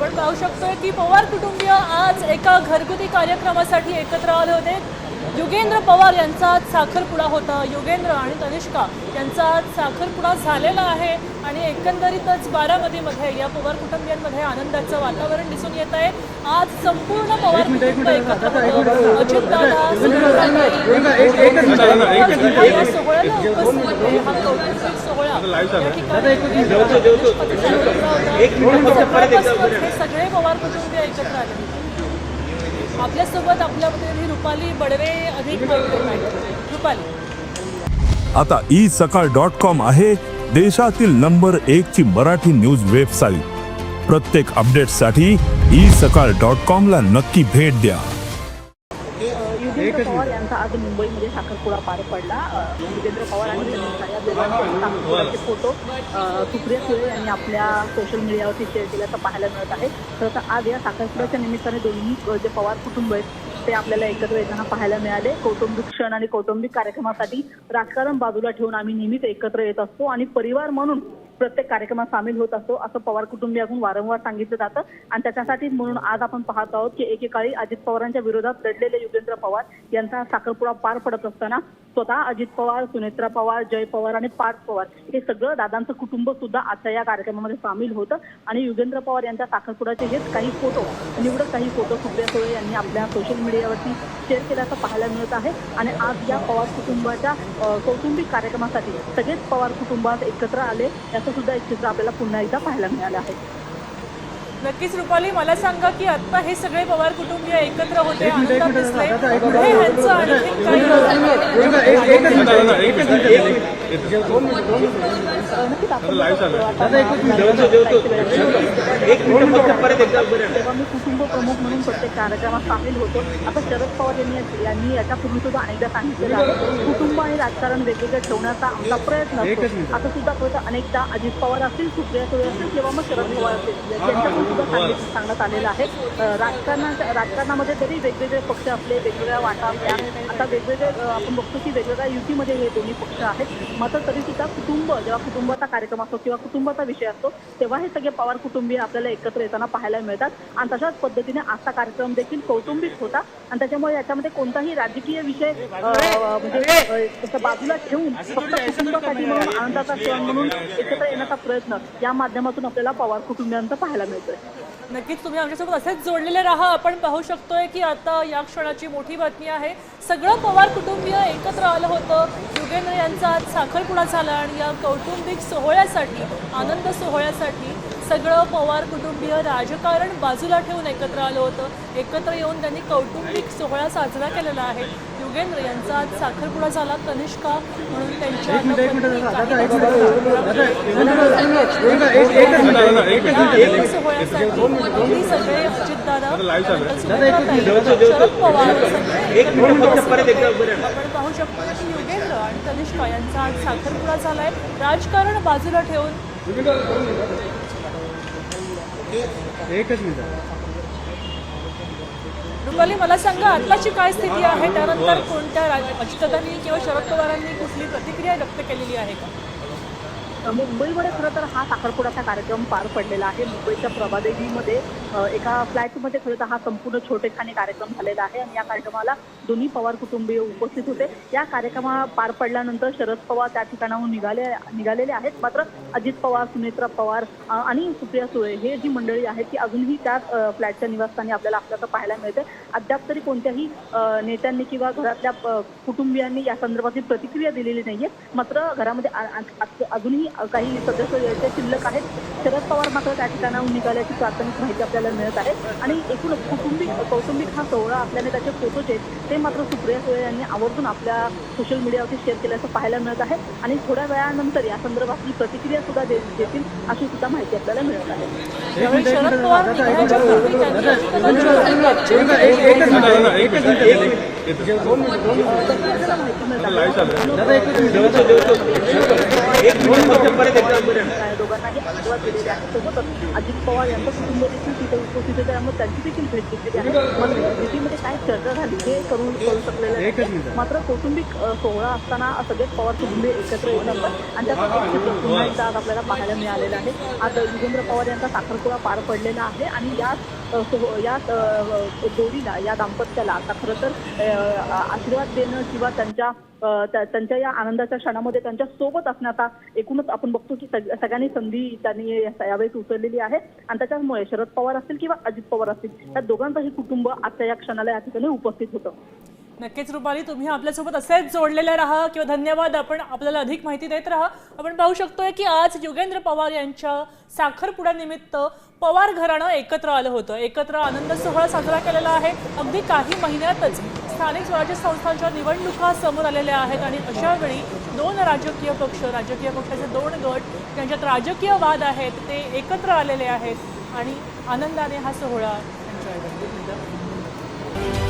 आपण पाहू शकतोय की पवार कुटुंबीय आज एका घरगुती कार्यक्रमासाठी एकत्र आले होते. युगेंद्र पवार यांचा आज साखरपुडा होता. युगेंद्र आणि तनिष्का यांचा आज साखरपुडा झालेला आहे आणि एकंदरीतच बारामतीमध्ये या पवार कुटुंबियांमध्ये आनंदाचं वातावरण दिसून येत आहे. आज संपूर्ण पवार कुटुंब एकत्र सोहळ्याला उपस्थित सगळे पवार कुटुंबीय एकत्र आले आपल्यासोबत आपल्या ही रुपाली बडवे अधिक रुपाली. आता ई सकाळ डॉट कॉम आहे देशातील नंबर एक ची मराठी न्यूज वेबसाईट. प्रत्येक अपडेटसाठी ई सकाळ डॉट कॉम ला नक्की भेट द्या. युगेंद्र पवार यांचा आज मुंबईमध्ये साखरपुडा पार पडला. युगेंद्र पवार आणि फोटो सुप्रिया सुळे यांनी आपल्या सोशल मीडियावरती शेअर केल्याचं पाहायला मिळत आहे. तर आज या साखरपुड्याच्या निमित्ताने दोन्ही जे पवार कुटुंब आहेत ते आपल्याला एकत्र येताना पाहायला मिळाले. कौटुंबिक क्षण आणि कौटुंबिक कार्यक्रमासाठी राजकारण बाजूला ठेवून आम्ही नेहमीच एकत्र येत असतो. आणि परिवार म्हणून प्रत्येक कार्यक्रमात सामील होत असतो. असं पवार कुटुंबियाकडून वारंवार सांगितलं जातं. आणि त्याच्यासाठीच म्हणून आज आपण पाहत आहोत की एकेकाळी अजित पवारांच्या विरोधात लढलेले युगेंद्र पवार यांचा साखरपुडा पार पडत असताना स्वतः अजित पवार सुनेत्रा पवार जय पवार आणि पार्थ पवार हे सगळं दादांचं कुटुंब सुद्धा आता या कार्यक्रमामध्ये सामील होतं. आणि युगेंद्र पवार यांच्या साखरपुड्याचे हेच काही फोटो निवडक काही फोटो सुप्रिया सुळे यांनी आपल्या सोशल मीडियावरती शेअर केल्याचं पाहायला मिळत आहे. आणि आज या पवार कुटुंबाच्या कौटुंबिक कार्यक्रमासाठी सगळेच पवार कुटुंबात एकत्र आले. याचं सुद्धा एक चित्र आपल्याला पुन्हा एकदा पाहायला मिळालं आहे. नक्कीच रुपाली मला सांगा की आता हे सगळे पवार कुटुंबीय एकत्र होते आनंदात दिसले ह्यांचं आणखी काही कुटुंब प्रमुख म्हणून प्रत्येक कार्यक्रमात सामील होतो आता शरद पवार यांनी यांनी याच्यापूर्वी सुद्धा अनेकदा सांगितलेलं आहे. कुटुंब आणि राजकारण वेगवेगळं ठेवण्याचा आमचा प्रयत्न असतो. आता सुद्धा खरं अनेकदा अजित पवार असतील सुप्रिया सुळे असतील किंवा मग शरद पवार असतील. सुद्धा सांगित- सांगण्यात आलेलं आहे. अं, राजकारणाच्या राजकारणामध्ये जरी वेगवेगळे पक्ष असले वेगवेगळ्या वाटा आता वेगवेगळे आपण बघतो की वेगवेगळ्या युतीमध्ये हे दोन्ही पक्ष आहेत. मात्र तरी सुद्धा कुटुंब जेव्हा कुटुंबाचा कार्यक्रम असतो किंवा कुटुंबाचा विषय असतो तेव्हा हे सगळे पवार कुटुंबीय आपल्याला एकत्र येताना पाहायला मिळतात. आणि तशाच पद्धतीने आजचा कार्यक्रम देखील कौटुंबिक होता. आणि त्याच्यामुळे याच्यामध्ये कोणताही राजकीय विषय म्हणजे बाजूला ठेवून फक्त कुटुंबासाठी म्हणून आनंदाचा क्षण म्हणून एकत्र येण्याचा प्रयत्न या माध्यमातून आपल्याला पवार कुटुंबियांचा पाहायला मिळतोय. नक्कीच तुम्ही आमच्यासोबत असेच जोडलेले राहा. आपण पाहू शकतोय की आता या क्षणाची मोठी बातमी आहे. सगळं पवार कुटुंबीय एकत्र आलं होतं. युगेंद्र यांचा आज साखरपुडा झाला आणि या कौटुंबिक सोहळ्यासाठी आनंद सोहळ्यासाठी सगळं पवार कुटुंबीय राजकारण बाजूला ठेवून एकत्र आलं होतं एकत्र येऊन त्यांनी कौटुंबिक सोहळा साजरा केलेला आहे युगेंद्र यांचा आज साखरपुडा झाला कनिष्का म्हणून त्यांच्या सोहळ्यासाठी सगळे अजितदादा शरद पवार आपण पाहू शकतो की युगेंद्र आणि तनिष्का यांचा आज साखरपुडा झालाय राजकारण बाजूला ठेवून एकच मिनिट. रुपाली मला सांगा आताची काय स्थिती आहे? त्यानंतर कोणत्या अजितदादांनी किंवा शरद पवारांनी कुठली प्रतिक्रिया व्यक्त केलेली आहे का? मुंबईमध्ये खरं तर हा साखरपुड्याचा कार्यक्रम पार पडलेला आहे. मुंबईच्या प्रभादेवीमध्ये एका फ्लॅटमध्ये खरं तर हा संपूर्ण छोटेखानी कार्यक्रम झालेला आहे आणि या कार्यक्रमाला दोन्ही पवार कुटुंबीय उपस्थित होते. या कार्यक्रमा पार पडल्यानंतर शरद पवार त्या ठिकाणाहून निघाले निघालेले आहेत. मात्र अजित पवार सुनेत्रा पवार आणि सुप्रिया सुळे हे जी मंडळी आहेत ती अजूनही त्या फ्लॅटच्या निवासस्थानी आपल्याला आपल्याला पाहायला मिळते. अद्याप तरी कोणत्याही नेत्यांनी किंवा घरातल्या कुटुंबियांनी या संदर्भातील प्रतिक्रिया दिलेली नाहीये. मात्र घरामध्ये अजूनही काही सदस्य शिल्लक आहेत. शरद पवार मात्र त्या ठिकाणाहून निघाल्याची प्राथमिक माहिती आपल्याला मिळत आहे. आणि एकूणच कुटुंबिक कौटुंबिक हा सोहळा असल्याने त्याचे फोटो जे ते मात्र सुप्रिया सुळे यांनी आवर्जून आपल्या सोशल मीडियावरती शेअर केल्याचं पाहायला मिळत आहे. आणि थोड्या वेळानंतर या संदर्भातली प्रतिक्रिया सुद्धा देतील अशी सुद्धा माहिती आपल्याला मिळत आहे. यावेळी शरद पवार आहे सोबतच अजित पवार यांचं कुटुंब देखील तिथे उपस्थित होते त्यामुळे त्यांची देखील भेट घेतलेली आहे मात्र भेटीमध्ये काय चर्चा झाली हे करून करू शकलेलं मात्र कौटुंबिक सोहळा असताना सगळे पवार कुटुंबीय एकत्र येत असतात आणि त्याचा एक पुन्हा एकदा आज आपल्याला पाहायला मिळालेला आहे आज युगेंद्र पवार यांचा साखरपुडा पार पडलेला आहे आणि या हो, या हो, जोडीला या दाम्पत्याला आता खरं तर आशीर्वाद देणं किंवा त्यांच्या त्यांच्या या आनंदाच्या क्षणामध्ये त्यांच्यासोबत असण्याचा एकूणच आपण बघतो की सग- सगळ्यांनी संधी त्यांनी यावेळेस उचललेली आहे. आणि त्याच्यामुळे शरद पवार असतील किंवा अजित पवार असतील त्या दोघांचंही कुटुंब आजच्या या क्षणाला या ठिकाणी उपस्थित होतं. नक्कीच रुपाली तुम्ही आपल्यासोबत असेच जोडलेले राहा किंवा धन्यवाद आपण आपल्याला अधिक माहिती देत राहा. आपण पाहू शकतोय की आज योगेंद्र पवार यांच्या साखरपुड्यानिमित्त पवार घराणं एकत्र आलं होतं. एकत्र आनंद सोहळा साजरा केलेला आहे. अगदी काही महिन्यातच स्थानिक स्वराज्य संस्थांच्या निवडणुका समोर आलेल्या आहेत आणि अशा वेळी दोन राजकीय पक्ष राजकीय पक्षाचे दोन गट त्यांच्यात राजकीय वाद आहेत ते एकत्र आलेले आहेत आणि आनंदाने हा सोहळा एन्जॉय करतात